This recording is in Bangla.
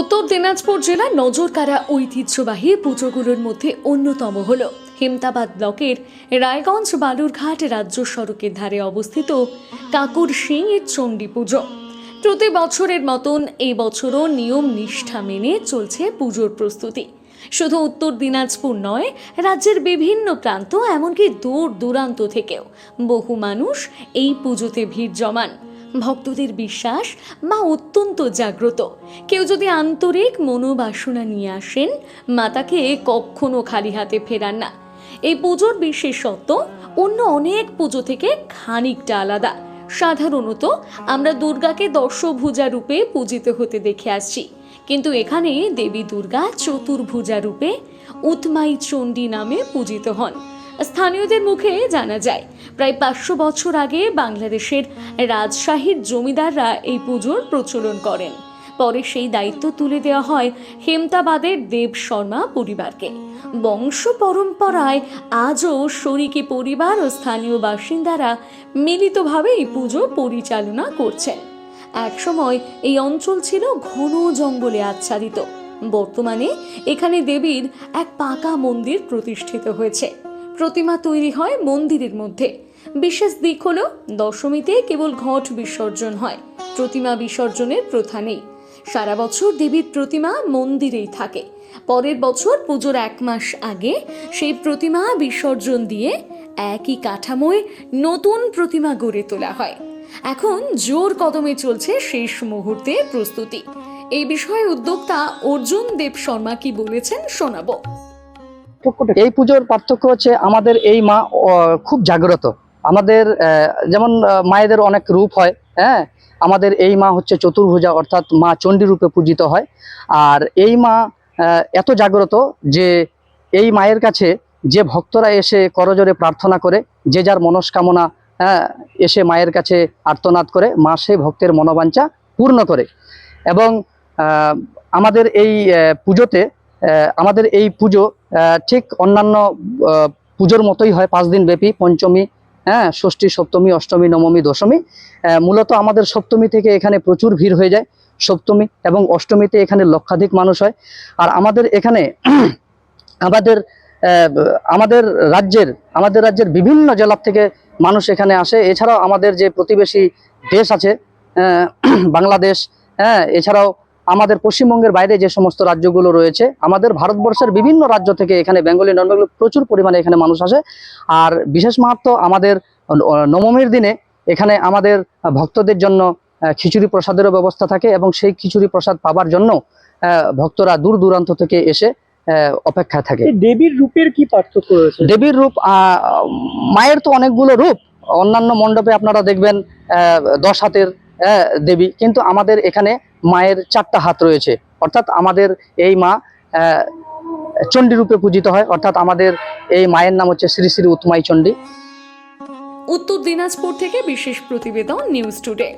উত্তর দিনাজপুর জেলার নজরকাড়া ঐতিহ্যবাহী পুজোগুলোর মধ্যে অন্যতম হল হেমতাবাদ ব্লকের রায়গঞ্জ বালুরঘাট রাজ্য সড়কের ধারে অবস্থিত কাকুর সিং এর চণ্ডী পুজো। প্রতি বছরের মতন এই বছরও নিয়ম নিষ্ঠা মেনে চলছে পুজোর প্রস্তুতি। শুধু উত্তর দিনাজপুর নয়, রাজ্যের বিভিন্ন প্রান্ত, এমনকি দূর দূরান্ত থেকেও বহু মানুষ এই পুজোতে ভিড় জমান। ভক্তদের বিশ্বাস মা অত্যন্ত জাগ্রত। কেউ যদি আন্তরিক মনোবাসনা নিয়ে আসেন, মা তাকে কখনো খালি হাতে ফেরান না। এই পুজোর বিশেষত্ব, অন্য অনেক পুজো থেকে খানিকটা আলাদা। সাধারণত আমরা দুর্গাকে দশভুজা রূপে পূজিত হতে দেখে আসছি। কিন্তু এখানে দেবী দুর্গা চতুর্ভুজা রূপে উৎমাই চণ্ডী নামে পূজিত হন। স্থানীয়দের মুখে জানা যায়, প্রায় পাঁচশো বছর আগে বাংলাদেশের রাজশাহীর জমিদাররা এই পুজোর প্রচলন করেন। পরে সেই দায়িত্ব তুলে দেওয়া হয় হেমতাবাদের দেব শর্মা পরিবারকে। বংশ পরম্পরায় আজও শরিকি পরিবার ও স্থানীয় বাসিন্দারা মিলিতভাবে এই পুজো পরিচালনা করছেন। একসময় এই অঞ্চল ছিল ঘন জঙ্গলে আচ্ছাদিত। বর্তমানে এখানে দেবীর এক পাকা মন্দির প্রতিষ্ঠিত হয়েছে। প্রতিমা তৈরি হয় মন্দিরের মধ্যে। বিশেষ দিক হলো, দশমীতে কেবল ঘট বিসর্জন হয়, প্রতিমা বিসর্জনের প্রথা নেই। সারা বছর দেবীর প্রতিমা মন্দিরেই থাকে। পরের বছর পুজোর এক মাস আগে সেই প্রতিমা বিসর্জন দিয়ে একই কাঠামোয় নতুন প্রতিমা গড়ে তোলা হয়। এখন জোর কদমে চলছে শেষ মুহূর্তে প্রস্তুতি। এই বিষয়ে উদ্যোক্তা অর্জুন দেব শর্মা কি বলেছেন শোনাবো। এই পুজোর পার্থক্য হচ্ছে আমাদের এই মা খুব জাগ্রত। আমাদের যেমন মায়েদের অনেক রূপ হয় হ্যাঁ আমাদের এই মা হচ্ছে চতুর্ভুজা, অর্থাৎ মা চণ্ডী রূপে পূজিত হয়। আর এই মা এত জাগ্রত যে এই মায়ের কাছে যে ভক্তরা এসে করজোরে প্রার্থনা করে, যে যার মনস্কামনা এসে মায়ের কাছে আর্তনাদ করে, মা সেই ভক্তের মনোবাঞ্ছা পূর্ণ করে। এবং আমাদের এই পুজোতে আমাদের এই পুজো ঠিক অন্যান্য পুজোর মতোই হয় পাঁচ দিন ব্যাপী, পঞ্চমী হ্যাঁ ষষ্ঠী, সপ্তমী, অষ্টমী, নবমী, দশমী। মূলত আমাদের সপ্তমী থেকে এখানে প্রচুর ভিড় হয়ে যায় সপ্তমী এবং অষ্টমীতে এখানে লক্ষাধিক মানুষ হয়। আর আমাদের এখানে আমাদের আমাদের রাজ্যের আমাদের রাজ্যের বিভিন্ন জেলার থেকে মানুষ এখানে আসে। এছাড়াও আমাদের যে প্রতিবেশী দেশ আছে বাংলাদেশ হ্যাঁ এছাড়াও আমাদের পশ্চিমবঙ্গের বাইরে যে সমস্ত রাজ্যগুলো রয়েছে, আমাদের ভারতবর্ষের বিভিন্ন রাজ্য থেকে এখানে বেঙ্গলি নন বেঙ্গলি প্রচুর পরিমাণে এখানে মানুষ আসে। আর বিশেষ মাহাত্ম আমাদের নবমীর দিনে এখানে আমাদের ভক্তদের জন্য খিচুড়ি প্রসাদেরও ব্যবস্থা থাকে এবং সেই খিচুড়ি প্রসাদ পাবার জন্য ভক্তরা দূর দূরান্ত থেকে এসে অপেক্ষায় থাকে। দেবীর রূপের কি পার্থক্য রয়েছে? দেবীর রূপ মায়ের তো অনেকগুলো রূপ। অন্যান্য মণ্ডপে আপনারা দেখবেন আহ, দশ হাতের দেবী। কিন্তু আমাদের এখানে মায়ের চারটা হাত রয়েছে। অর্থাৎ আমাদের এই মা চণ্ডী রূপে পূজিত হয়। অর্থাৎ আমাদের এই মায়ের নাম হচ্ছে শ্রী শ্রী উত্তমাই চণ্ডী। উত্তর দিনাজপুর থেকে বিশেষ প্রতিবেদন নিউজ টুডে।